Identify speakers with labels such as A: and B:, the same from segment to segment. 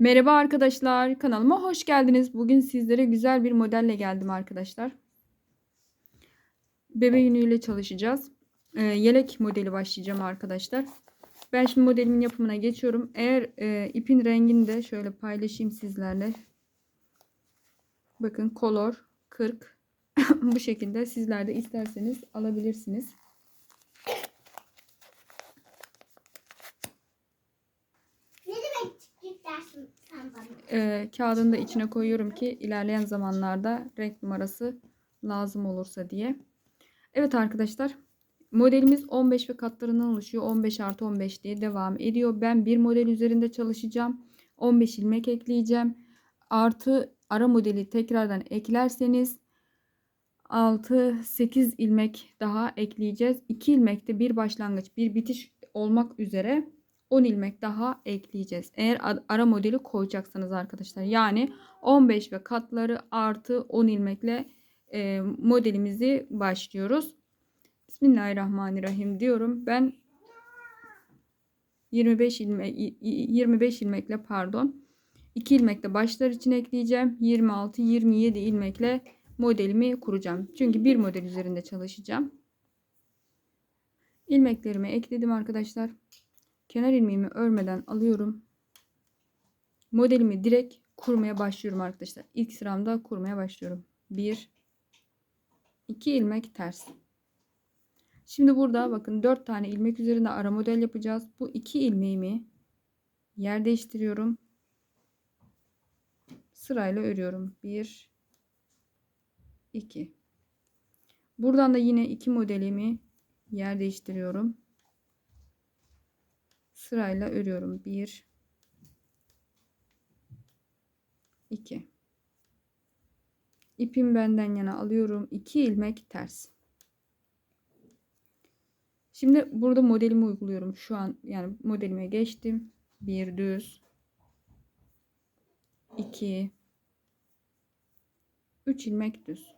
A: Merhaba arkadaşlar, kanalıma hoş geldiniz. Bugün sizlere güzel bir modelle geldim arkadaşlar. Bebe yünüyle çalışacağız. Ee, yelek modeli başlayacağım arkadaşlar. Ben şimdi modelimin yapımına geçiyorum. Eğer e, ipin rengini de şöyle paylaşayım sizlerle. Bakın kolor 40. Bu şekilde sizler de isterseniz alabilirsiniz. E, kağıdını da içine koyuyorum ki ilerleyen zamanlarda renk numarası lazım olursa diye. Evet arkadaşlar modelimiz 15 ve katlarından oluşuyor. 15 artı 15 diye devam ediyor. Ben bir model üzerinde çalışacağım. 15 ilmek ekleyeceğim. Artı ara modeli tekrardan eklerseniz 6-8 ilmek daha ekleyeceğiz. 2 ilmekte bir başlangıç bir bitiş olmak üzere 10 ilmek daha ekleyeceğiz. Eğer ara modeli koyacaksanız arkadaşlar. Yani 15 ve katları artı 10 ilmekle e, modelimizi başlıyoruz. Bismillahirrahmanirrahim diyorum. Ben 25 ilmek 25 ilmekle pardon 2 ilmekle başlar için ekleyeceğim. 26 27 ilmekle modelimi kuracağım. Çünkü bir model üzerinde çalışacağım. İlmeklerimi ekledim arkadaşlar. Kenar ilmeğimi örmeden alıyorum. Modelimi direkt kurmaya başlıyorum arkadaşlar. İlk sıramda kurmaya başlıyorum. 1 2 ilmek ters. Şimdi burada bakın 4 tane ilmek üzerinde ara model yapacağız. Bu 2 ilmeğimi yer değiştiriyorum. Sırayla örüyorum. 1 2 Buradan da yine 2 modelimi yer değiştiriyorum sırayla örüyorum. 1 2 İpim benden yana alıyorum. 2 ilmek ters. Şimdi burada modelimi uyguluyorum. Şu an yani modelime geçtim. 1 düz 2 3 ilmek düz.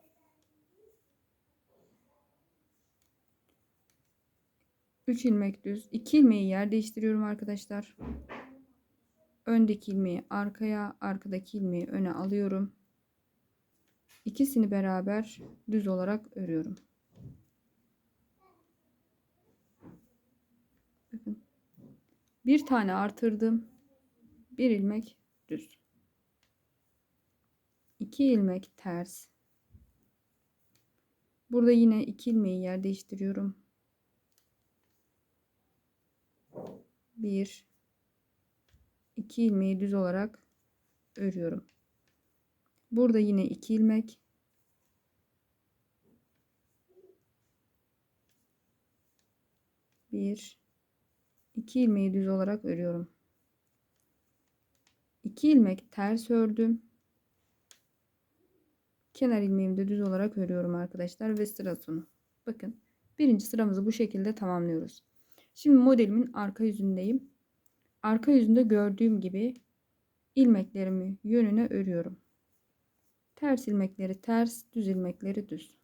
A: 3 ilmek düz. 2 ilmeği yer değiştiriyorum arkadaşlar. Öndeki ilmeği arkaya arkadaki ilmeği öne alıyorum. İkisini beraber düz olarak örüyorum. Bakın. bir tane artırdım. Bir ilmek düz. 2 ilmek ters. Burada yine 2 ilmeği yer değiştiriyorum 1 2 ilmeği düz olarak örüyorum. Burada yine 2 ilmek bir iki ilmeği düz olarak örüyorum. 2 ilmek ters ördüm. Kenar ilmeğimi de düz olarak örüyorum arkadaşlar ve sıra sonu. Bakın birinci sıramızı bu şekilde tamamlıyoruz. Şimdi modelimin arka yüzündeyim. Arka yüzünde gördüğüm gibi ilmeklerimi yönüne örüyorum. Ters ilmekleri ters, düz ilmekleri düz.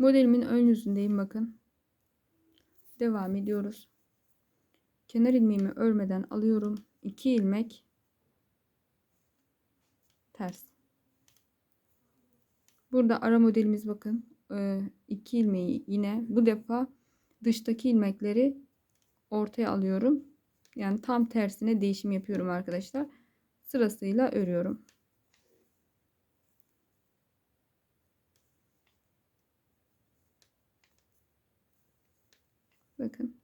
A: Modelimin ön yüzündeyim bakın. Devam ediyoruz. Kenar ilmeğimi örmeden alıyorum. 2 ilmek ters. Burada ara modelimiz bakın. 2 e, ilmeği yine bu defa dıştaki ilmekleri ortaya alıyorum. Yani tam tersine değişim yapıyorum arkadaşlar. Sırasıyla örüyorum. Bakın.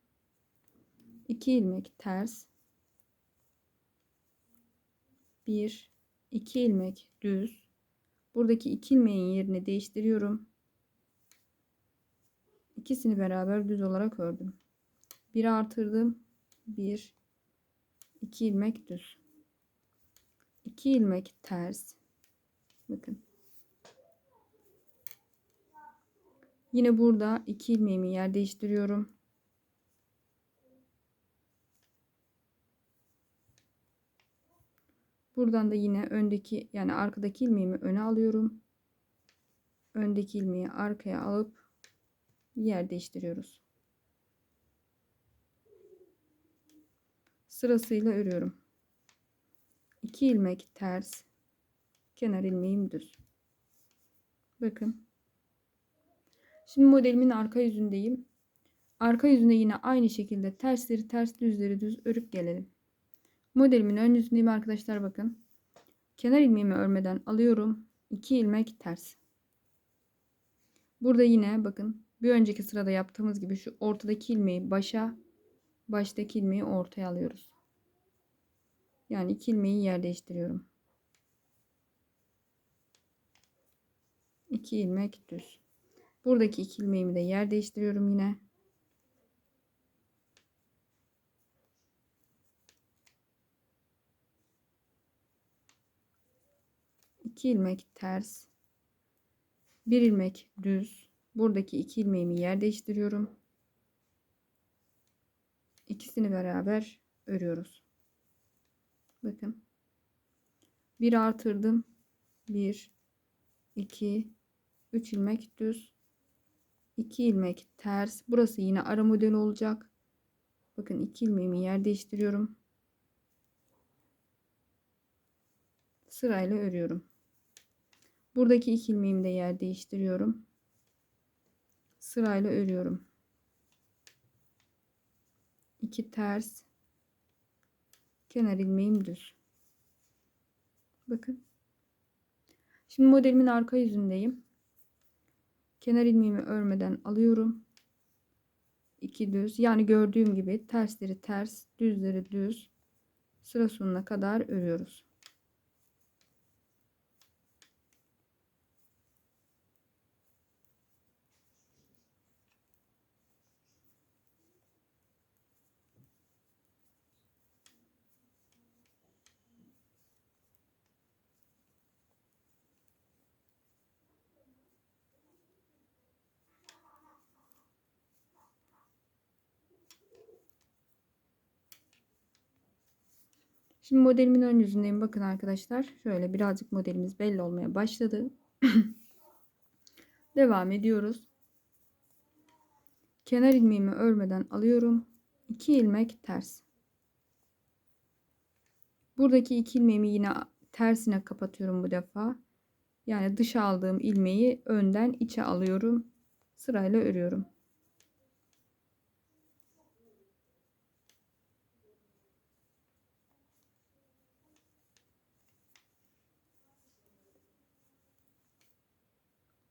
A: 2 ilmek ters. 1 2 ilmek düz. Buradaki 2 ilmeğin yerini değiştiriyorum. İkisini beraber düz olarak ördüm. Bir artırdım. 1 2 ilmek düz. 2 ilmek ters. Bakın. Yine burada 2 ilmeğimi yer değiştiriyorum Buradan da yine öndeki yani arkadaki ilmeğimi öne alıyorum. Öndeki ilmeği arkaya alıp yer değiştiriyoruz. Sırasıyla örüyorum. 2 ilmek ters, kenar ilmeğim düz. Bakın. Şimdi modelimin arka yüzündeyim. Arka yüzünde yine aynı şekilde tersleri ters, düzleri düz örüp gelelim. Modelimin ön yüzündeyim arkadaşlar bakın. Kenar ilmeğimi örmeden alıyorum. 2 ilmek ters. Burada yine bakın bir önceki sırada yaptığımız gibi şu ortadaki ilmeği başa, baştaki ilmeği ortaya alıyoruz. Yani iki ilmeği yer değiştiriyorum. 2 ilmek düz. Buradaki iki ilmeğimi de yer değiştiriyorum yine. 2 ilmek ters 1 ilmek düz. Buradaki 2 ilmeğimi yer değiştiriyorum. İkisini beraber örüyoruz. Bakın. Bir artırdım. 1 2 3 ilmek düz. 2 ilmek ters. Burası yine ara model olacak. Bakın 2 ilmeğimi yer değiştiriyorum. Sırayla örüyorum Buradaki iki ilmeğimi de yer değiştiriyorum. Sırayla örüyorum. 2 ters. Kenar ilmeğim düz. Bakın. Şimdi modelimin arka yüzündeyim. Kenar ilmeğimi örmeden alıyorum. 2 düz. Yani gördüğüm gibi tersleri ters, düzleri düz. Sıra sonuna kadar örüyoruz. Şimdi modelimin ön yüzündeyim. Bakın arkadaşlar. Şöyle birazcık modelimiz belli olmaya başladı. Devam ediyoruz. Kenar ilmeğimi örmeden alıyorum. 2 ilmek ters. Buradaki iki ilmeğimi yine tersine kapatıyorum bu defa. Yani dışa aldığım ilmeği önden içe alıyorum. Sırayla örüyorum.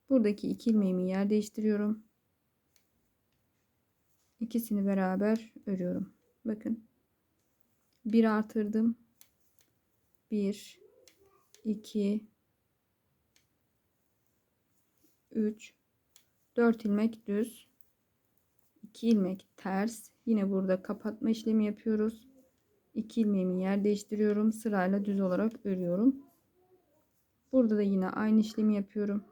A: Buradaki iki ilmeğimi yer değiştiriyorum. İkisini beraber örüyorum. Bakın. Bir artırdım. Bir, iki, üç, dört ilmek düz. 2 ilmek ters. Yine burada kapatma işlemi yapıyoruz. 2 ilmeğimi yer değiştiriyorum. Sırayla düz olarak örüyorum. Burada da yine aynı işlemi yapıyorum.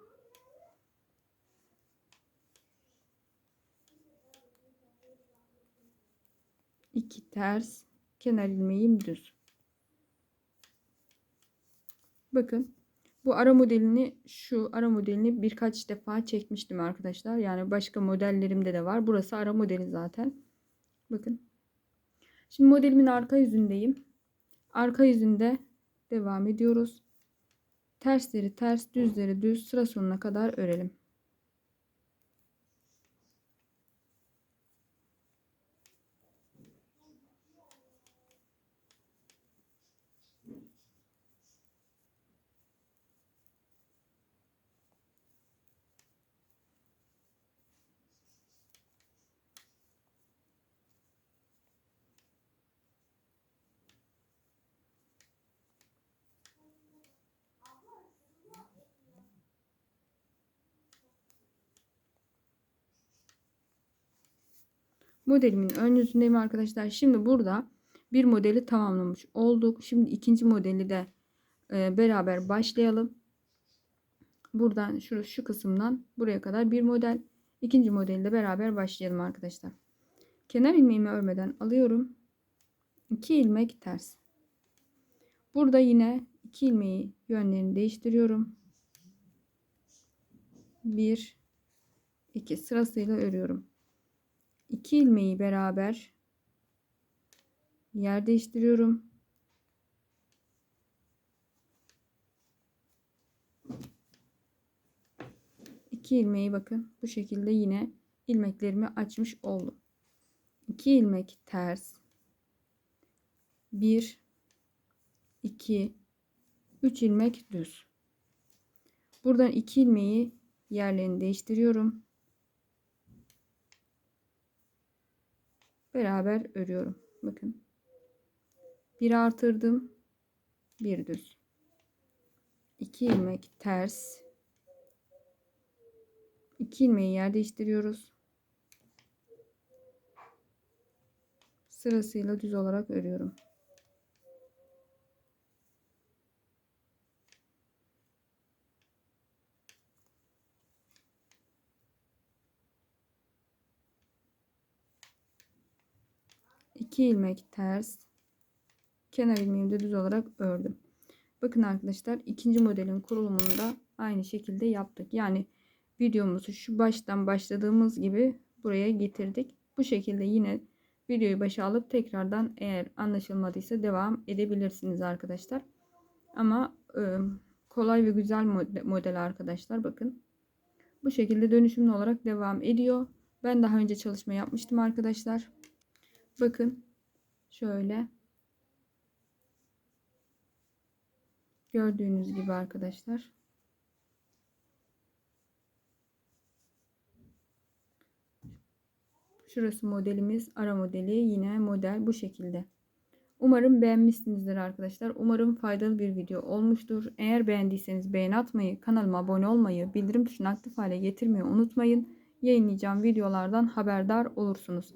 A: 2 ters kenar ilmeğim düz. Bakın bu ara modelini şu ara modelini birkaç defa çekmiştim arkadaşlar. Yani başka modellerimde de var. Burası ara modeli zaten. Bakın. Şimdi modelimin arka yüzündeyim. Arka yüzünde devam ediyoruz. Tersleri ters, düzleri düz sıra sonuna kadar örelim. Modelimin ön yüzündeyim arkadaşlar. Şimdi burada bir modeli tamamlamış olduk. Şimdi ikinci modeli de e, beraber başlayalım. Buradan şu, şu kısımdan buraya kadar bir model. İkinci modeli de beraber başlayalım arkadaşlar. Kenar ilmeğimi örmeden alıyorum. 2 ilmek ters. Burada yine 2 ilmeği yönlerini değiştiriyorum. 1 2 sırasıyla örüyorum. 2 ilmeği beraber yer değiştiriyorum. İki ilmeği bakın bu şekilde yine ilmeklerimi açmış oldum. 2 ilmek ters 1 2 3 ilmek düz. Buradan 2 ilmeği yerlerini değiştiriyorum. Beraber örüyorum. Bakın. Bir artırdım. Bir düz. 2 ilmek ters. 2 ilmeği yer değiştiriyoruz. Sırasıyla düz olarak örüyorum. İki ilmek ters kenar ilmeğimi de düz olarak ördüm. Bakın arkadaşlar ikinci modelin kurulumunu da aynı şekilde yaptık. Yani videomuzu şu baştan başladığımız gibi buraya getirdik. Bu şekilde yine videoyu başa alıp tekrardan eğer anlaşılmadıysa devam edebilirsiniz arkadaşlar. Ama e, kolay ve güzel model arkadaşlar bakın. Bu şekilde dönüşümlü olarak devam ediyor. Ben daha önce çalışma yapmıştım arkadaşlar. Bakın şöyle gördüğünüz gibi arkadaşlar. Şurası modelimiz. Ara modeli yine model bu şekilde. Umarım beğenmişsinizdir arkadaşlar. Umarım faydalı bir video olmuştur. Eğer beğendiyseniz beğen atmayı, kanalıma abone olmayı, bildirim tuşunu aktif hale getirmeyi unutmayın. Yayınlayacağım videolardan haberdar olursunuz.